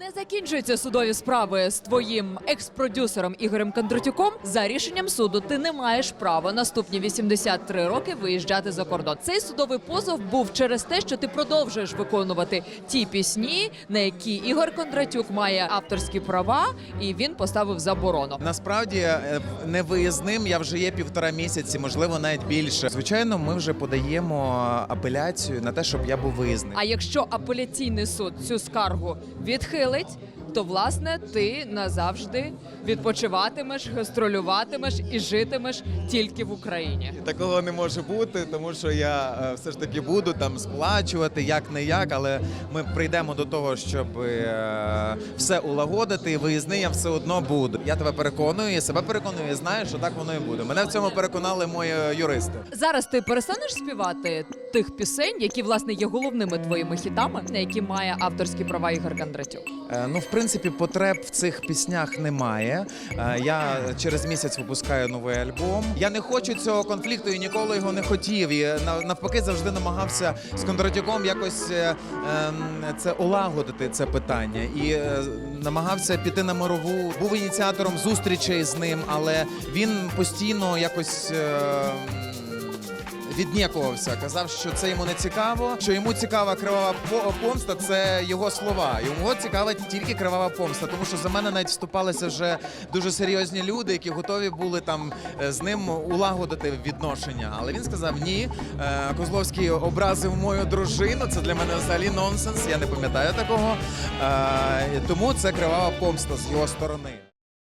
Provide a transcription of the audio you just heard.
Не закінчуються судові справи з твоїм екс-продюсером Ігорем Кондратюком. За рішенням суду ти не маєш права наступні 83 роки виїжджати за кордон. Цей судовий позов був через те, що ти продовжуєш виконувати ті пісні, на які Ігор Кондратюк має авторські права, і він поставив заборону. Насправді е, не виїзним я вже є півтора місяці, можливо, навіть більше. Звичайно, ми вже подаємо апеляцію на те, щоб я був виїзний. А якщо апеляційний суд цю скаргу відхилить, то власне ти назавжди відпочиватимеш, гастролюватимеш і житимеш тільки в Україні. Такого не може бути, тому що я е, все ж таки буду там сплачувати як не як, але ми прийдемо до того, щоб е, все улагодити. і Виїзний я все одно буду. Я тебе переконую, і себе переконую, і знаю, що так воно і буде. Мене в цьому переконали мої юристи. Зараз ти перестанеш співати тих пісень, які власне є головними твоїми хітами, на які має авторські права Ігор Кондратюк. Е, Ну, в принципі, потреб в цих піснях немає. Е, Я через місяць випускаю новий альбом. Я не хочу цього конфлікту і ніколи його не хотів. І навпаки, завжди намагався з Кондратюком якось е, ем, це улагодити це питання. І е, намагався піти на мирову. Був ініціатором зустрічей з ним, але він постійно якось. Віднікувався, казав, що це йому не цікаво, що йому цікава кривава помста. Це його слова. Йому цікава тільки кривава помста, тому що за мене навіть вступалися вже дуже серйозні люди, які готові були там е, з ним улагодити відношення. Але він сказав: ні, е, Козловський образив мою дружину. Це для мене взагалі нонсенс. Я не пам'ятаю такого. Е, Тому це кривава помста з його сторони.